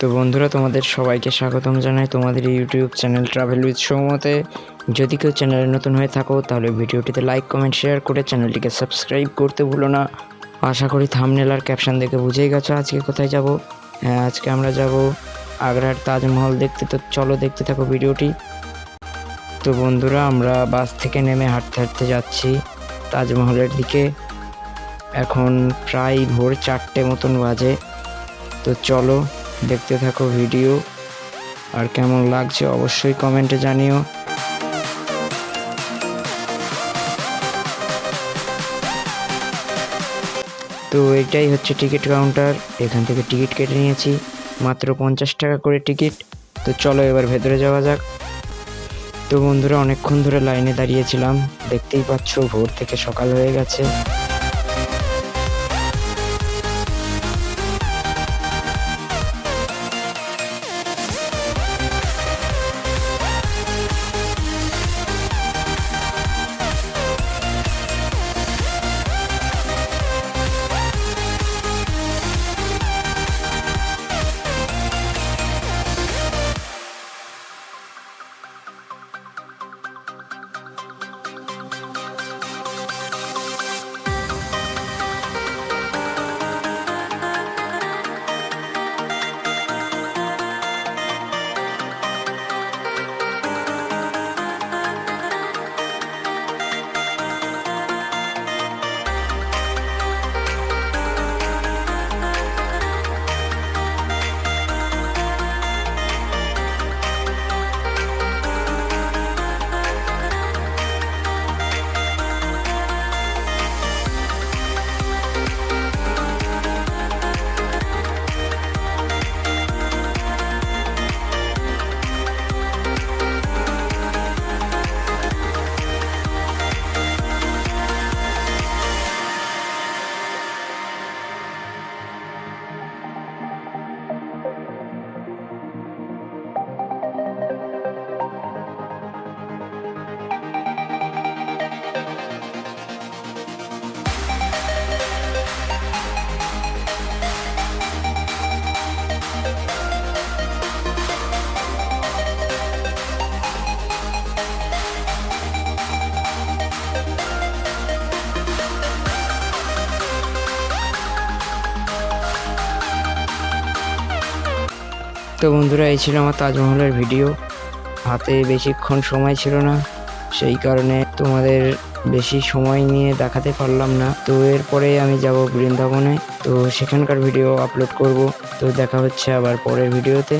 তো বন্ধুরা, তোমাদের সবাইকে স্বাগতম জানাই তোমাদের ইউটিউব চ্যানেল ট্রাভেল উইথ সৌমতে যদি কেউ চ্যানেলে নতুন হয়ে থাকো, তাহলে ভিডিওটিতে লাইক কমেন্ট শেয়ার করে চ্যানেলটিকে সাবস্ক্রাইব করতে ভুলো না। আশা করি থামনেল আর ক্যাপশন দেখে বুঝেই গেছো আজকে কোথায় যাব। হ্যাঁ আজকে আমরা যাব আগ্রার তাজমহল দেখতে। তো চলো দেখতে থাকো ভিডিওটি। তো বন্ধুরা, আমরা বাস থেকে নেমে হাঁটতে হাঁটতে যাচ্ছি তাজমহলের দিকে। এখন প্রায় ভোর চারটে মতন বাজে। তো চলো দেখতে থাকো ভিডিও। আর কেমন লাগছে অবশ্যই কমেন্টে জানিও। তো এটাই হচ্ছে টিকিট কাউন্টার। এখান থেকে টিকিট কেটে নিয়েছি। মাত্র পঞ্চাশ টাকা করে টিকিট। তো চলো এবার ভেতরে যাওয়া যাক। তো বন্ধুরা, অনেকক্ষণ ধরে লাইনে দাঁড়িয়েছিলাম দেখতেই পাচ্ছ ভোর থেকে সকাল হয়ে গেছে। তো বন্ধুরা, এই ছিল আমার তাজমহলের ভিডিও। হাতে বেশিক্ষণ সময় ছিল না, সেই কারণে তোমাদের বেশি সময় নিয়ে দেখাতে পারলাম না। তো এরপরে আমি যাব বৃন্দাবনে, তো সেখানকার ভিডিও আপলোড করব। তো দেখা হচ্ছে আবার পরের ভিডিওতে।